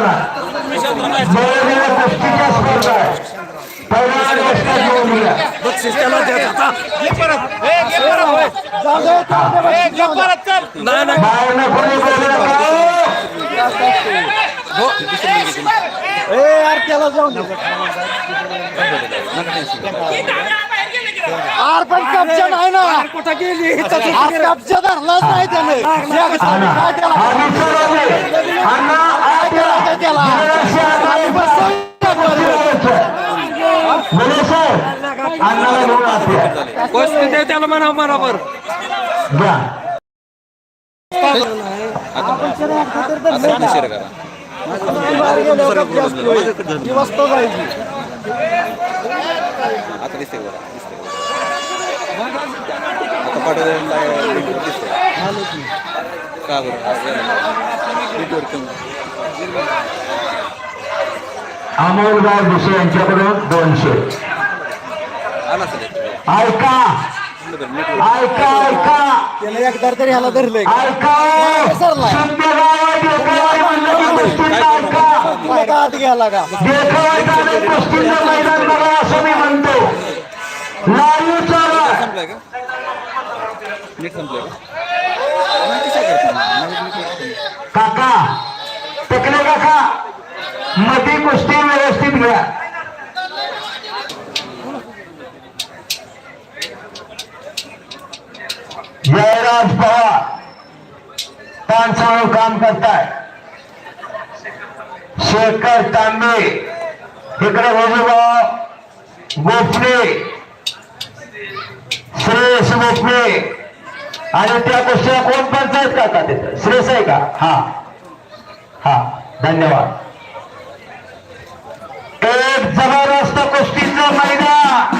मैदानात बळवलेल्या कुस्तीच्या स्पर्धा आर पण कब्जा नाही ना. कुठं गेली आज कब्जा धरलाच नाही त्याने. त्याला आम्ही चढवले अण्णा आत म्हणा बरोबर आता दिसते बघा दिसते आता दिसते का बरं? अमोलराव दुसरे यांच्याकडून दोनशे. ऐका. ऐका ऐका. त्याला एकदा तरी ह्याला धरलंय ऐका. सरलाय. संध्याकाळ देखावा म्हणलं की ऐका. घ्यायला का? आणि मैदान बघा असं मी म्हणतो. लाईव्ह चालू का? नेट संपलाय का? काका टेकले काका मधी कुस्ती व्यवस्थित घ्या. जयराज पवार पाच काम करताय. शेखर तांबे इकडे भोजूभाव गोपणे श्रेयस गोपणे आणि त्या गोष्टीला कोण पंचायत करतात तिथं? श्रेयस आहे का? हा. हा धन्यवाद. एक जबरदस्त कुस्तीचं मैदान.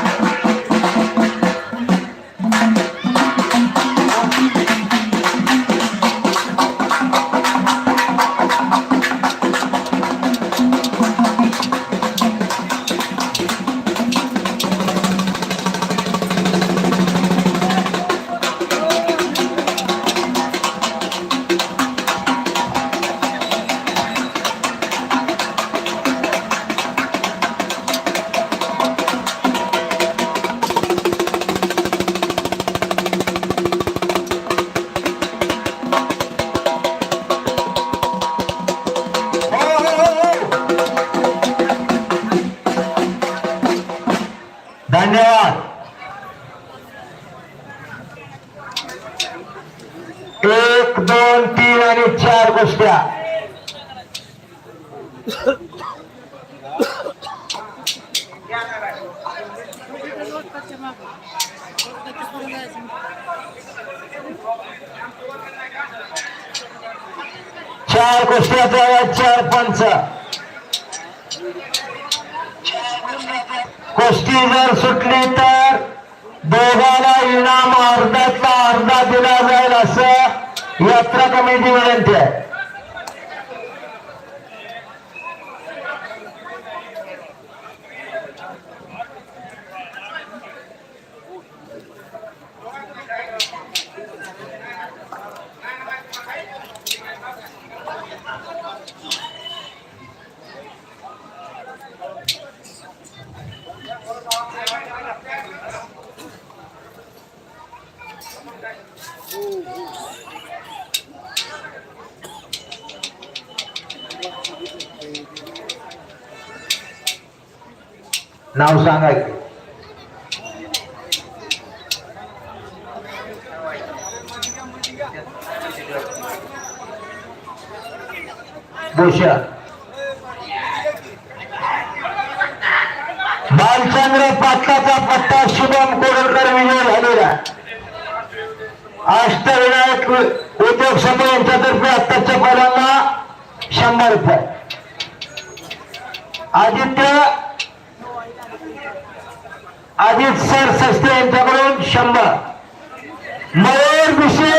चार गोष्टी चार चार पंच. कुस्ती जर सुटली तर दोघाला इनाम अर्ध्यातला अर्धा दिला जाईल असं यात्रा कमिटी विनंती आहे नाव सांगा की. बालचंद्र पाटलाचा पत्ता शुभम कोडलकर विजय झालेला. अष्टविनायक उद्योग समूह यांच्यातर्फे आत्ताच्या पदांना शंभर रुपये. आदित्य अजित सर सस्ते यांच्याकडून शंभर मयूर विषय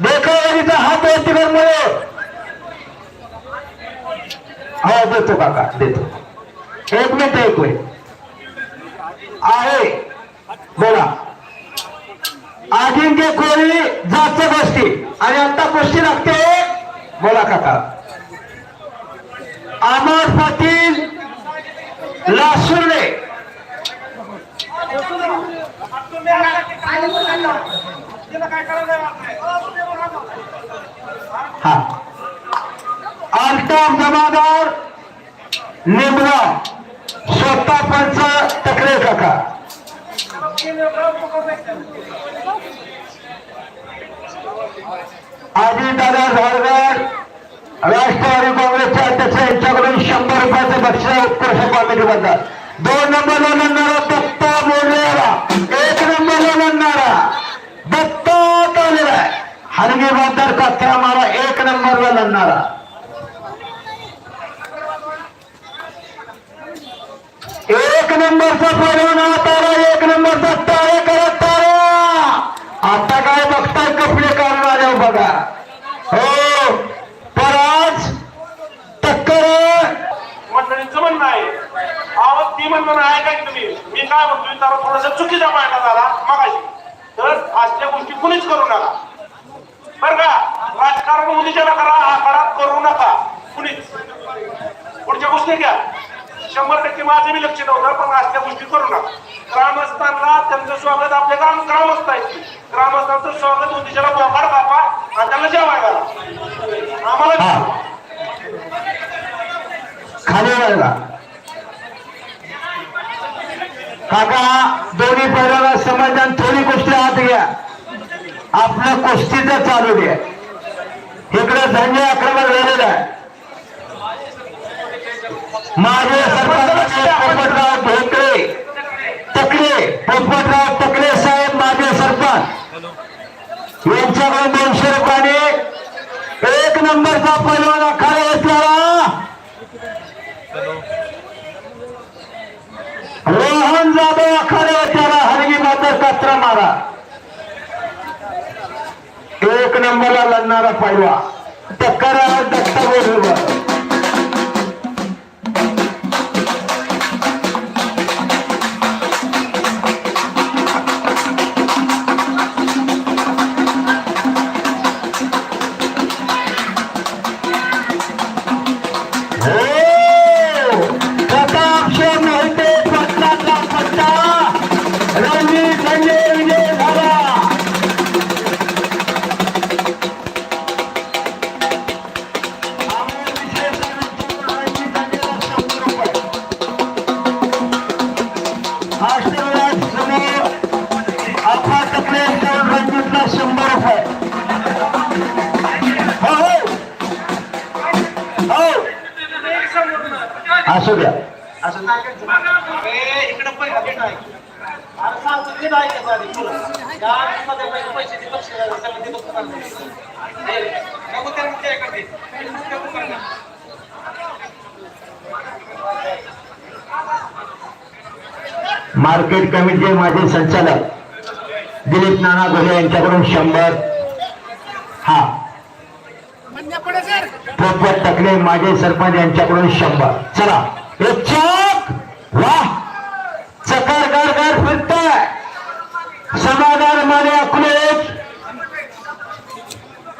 देखावरीचा हात वरती कर मयूर हो देतो काका देतो एक मिनिट एक मिनिट आहे बोला अजिंक्य कोळी जास्त गोष्टी आणि आता गोष्टी लागते बोला काका अमर पाटील लासुर्डे हा. अल्ताफ जमादार निमरा स्वतः पंच तकरे काका आजी दादा झारगर राष्ट्रवादी काँग्रेसचे अध्यक्ष यांच्याकडून शंभर रुपयाचं बक्षीस उत्कर्ष कॉमेडी बद्दल दोन नंबर दोन नंबर आहे हरगी बहादर कथ्या मारा एक नंबरला लढणारा. एक नंबरचा पैलवान हा तारा एक नंबरचा तारे करत तारा आता काय बघताय कपडे काढून आल्या बघा हो तर आज टक्कर मंडळींचं म्हणणं आहे अहो ती म्हणणं आहे का की तुम्ही मी काय म्हणतोय त्याला थोडासा चुकीचा मांडण्यात आला मगाशी तर असल्या गोष्टी कुणीच करू नका बरं का राजकारण उद्याच्या करा आकारात करू नका कुणीच पुढच्या गोष्टी घ्या शंभर टक्के माझं मी पण असल्या गोष्टी करू नका. ग्रामस्थांना त्यांचं स्वागत आपल्या ग्राम ग्रामस्थ आहेत ग्रामस्थांचं स्वागत होती त्याला बोकाड बापा आणि त्यांना जेवाय घाला. आम्हाला खाली राहिला काका दोन्ही पैराला समाधान थोडी गोष्टी आत घ्या. आपलं कुस्तीचं चालू द्या इकडे धन्य आक्रमण झालेलं आहे. माझे सरकार पोपटराव ढोकळे तकले पोपटराव तकले साहेब माझे सरपंच. यांच्याकडून दोनशे रुपयाने एक नंबरचा पैलवान अखाडा असणारा रोहन जाधव आखाडा घेतला हरगी माता कात्रा मारा. एक नंबरला लढणारा पैलवा टक्कर मार्केट कमिटीचे माझे संचालक दिलीप नाना गोरे यांच्याकडून शंभर. हा. प्रज्ञा टकले माझे सरपंच यांच्याकडून शंभर. चला. एक चौक. वा चकार गार गार फिरताय समाधान माने अकलेज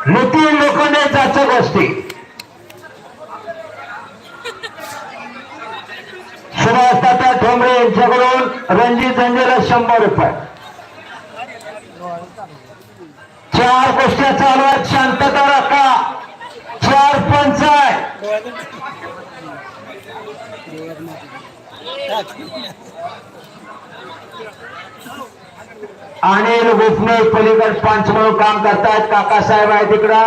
नितीन लोखंडे जाचक असते. सुभाष तात्या ठोंबरे यांच्याकडून रणजित अंजेला शंभर रुपये. चार गोष्टी चालू आहेत शांतता राखा. चार पंच आहे अनिल गुफणे पलीकड पंच म्हणून काम करतायत. काकासाहेब आहे तिकडं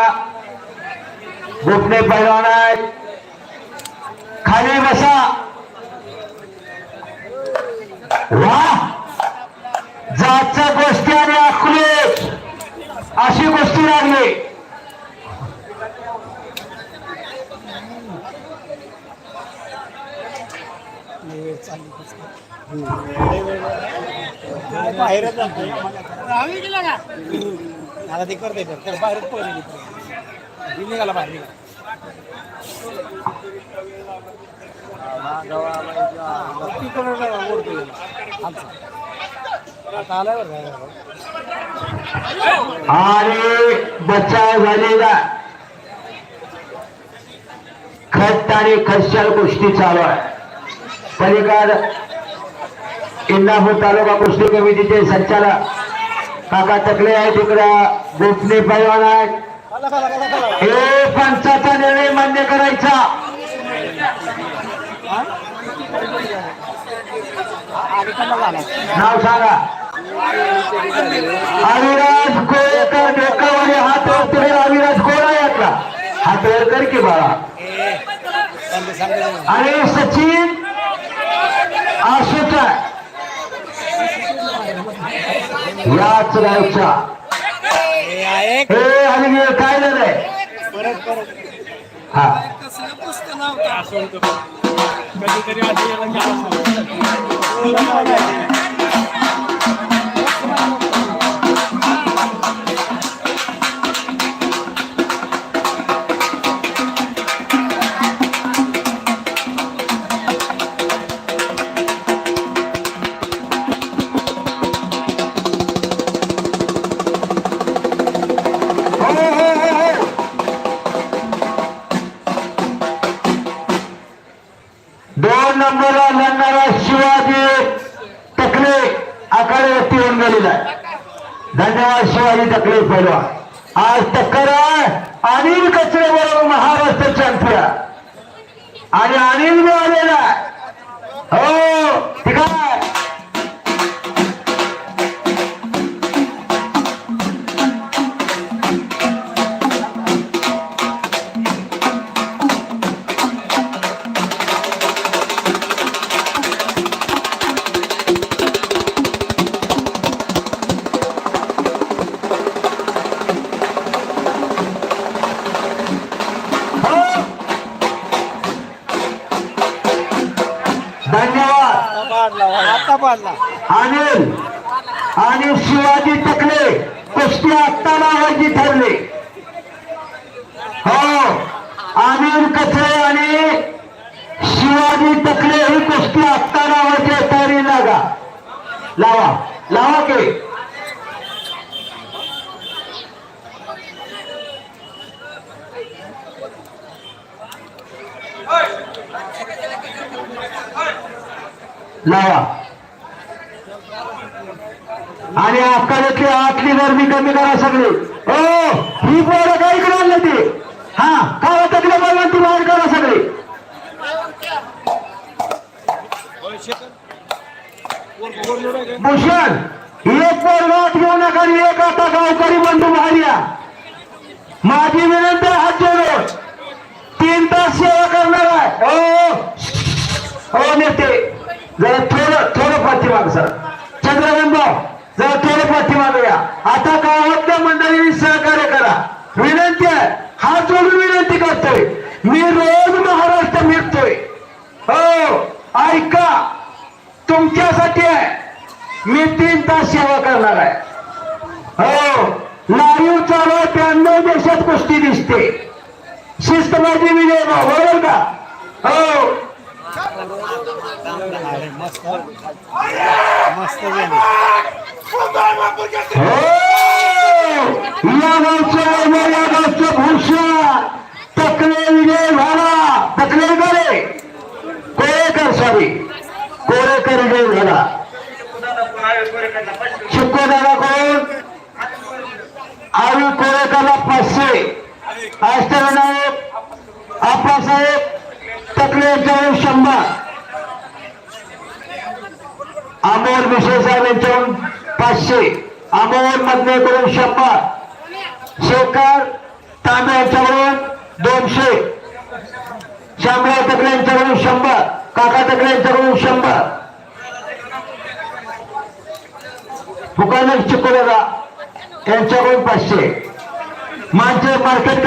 गुफणे पैलवान आहेत. खाली बसा. वा! जातच्या गोष्टी आणि अकलेच अशी गोष्टी लागली. आणि बाहेरच जातोय आता ते करते तर त्याला बाहेरच पळून निघाला बाहेर निघाला आता आलाय बरं आणि बचाव झालेला खत आणि खतशाल गोष्टी चालू आहे सरकार इंदापूर तालुका कुस्ती कमिटीचे संचालक काका तकले आहे तिकडं. गोपने पैवान आहेत हे पंचाचा निर्णय मान्य करायचा. नाव सांगा. अविराज कोळेकर डोकावाले हात वरती अविराज कोण आहे यातला? हात वर कर की बाळा. आणि सचिन आशुचा याच गावचा हे आणि काय झालंय हा. कधीतरी दोन नंबरला लढणारा शिवाजी टकले आखाड्यावरती होऊन गेलेला आहे धन्यवाद शिवाजी टकले पहिला आज टक्कर अनिल कचरे बरोबर महाराष्ट्र चॅम्पियन आणि अनिल बी आलेला आहे. हो ठीक आहे. ठरले हो अनिल कचरे आणि शिवाजी तकले ही कुस्ती आत्ता लावायची तयारी लागा. लावा. लावा के. लावा. आणि आकारातली आतली गर्मी कमी करा सगळी. हो ही बोर काय इकडे करा ते? हा काय तकले बोलवा ती बाहेर करा सगळी? भूषण एक पोर वाट घेऊ नका आणि एक आता गावकरी बंधू बाहेर या. माझी विनंती हात जोडून. तीन तास सेवा करणार आहे. हो. हो नेते जरा थोडं थोडं पाठीमाग सर. चंद्रकांत भाऊ जरा थोडं पाठिंबा या. आता गावातल्या मंडळींनी सहकार्य करा. विनंती आहे हात जोडून विनंती करतोय. मी रोज महाराष्ट्र फिरतोय. हो ऐका तुमच्यासाठी आहे. मी तीन तास सेवा करणार आहे. हो लाईव्ह चालू आहे, त्र्याण्णव देशात कुस्ती दिसते. शिस्तबाजी विजय बरोबर का? हो. मस्त मस्त या गावचं वैभव, या गावचं भूषण तकले विजय झाला तकले करे कोळेकर सॉरी कोळेकर विजय झाला शिकोदादा कोण आवी कोळेकरला पाचशे. अष्टविनायक आप्पासाहेब तकले शंभर. अमोल मिश्रे साहेब पाचशे. अमोल मधनेकडून शंभर. शेखर तांबे यांच्याकडून दोनशे. शामळा तकले यांच्याकडून शंभर. काका तकले यांच्याकडून शंभर. फुकानक चिकोदादा यांच्याकडून पाचशे. माणसे मार्केट